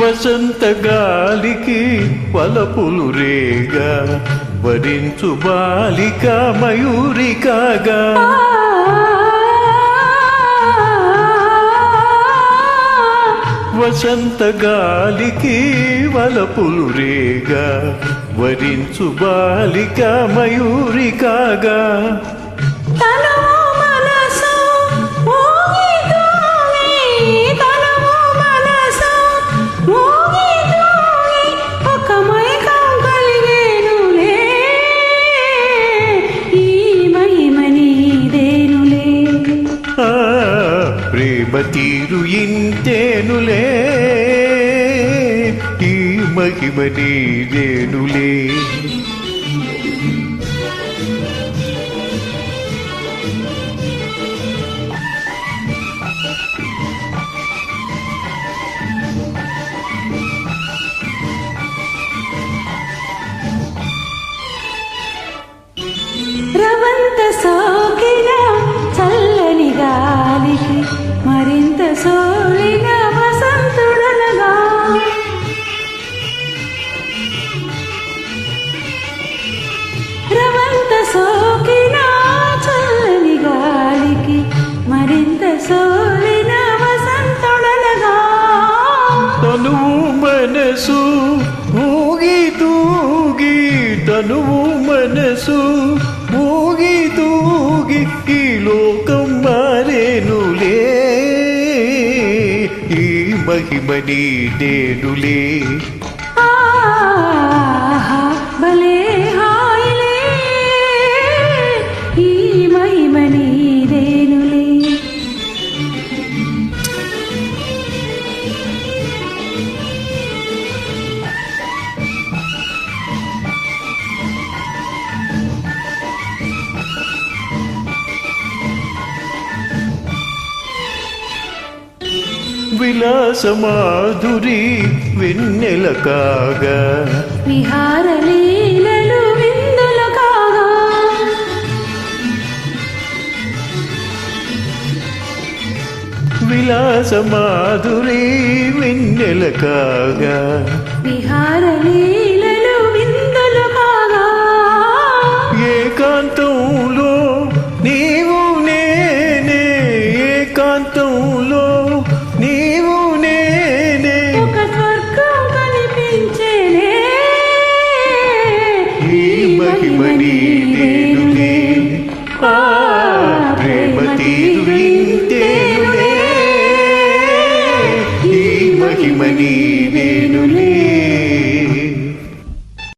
వసంత గాలికి వలపులు రేగా వరించు బాలిక మయూరికాగా వసంత గాలికి వలపులు రేగా వరించు బాలిక మయూరి కాగా. మనసు ప్రేమ తీరు ఇంతేనులే ఈ మహిమ నీదేనులే తనువు మనసు ఊగి తూగి తనువు మనసు ఊగి తూగి ఈ లోకం మారేనులే ఈ మహిమ విలాస మాధురి వెన్నెల కాగా. విహార లీలలు విందులు కాగా. విలాస మాధురి వెన్నెల కాగా. విహార మహిమ ప్రేమ తీరు ఈ మహిమ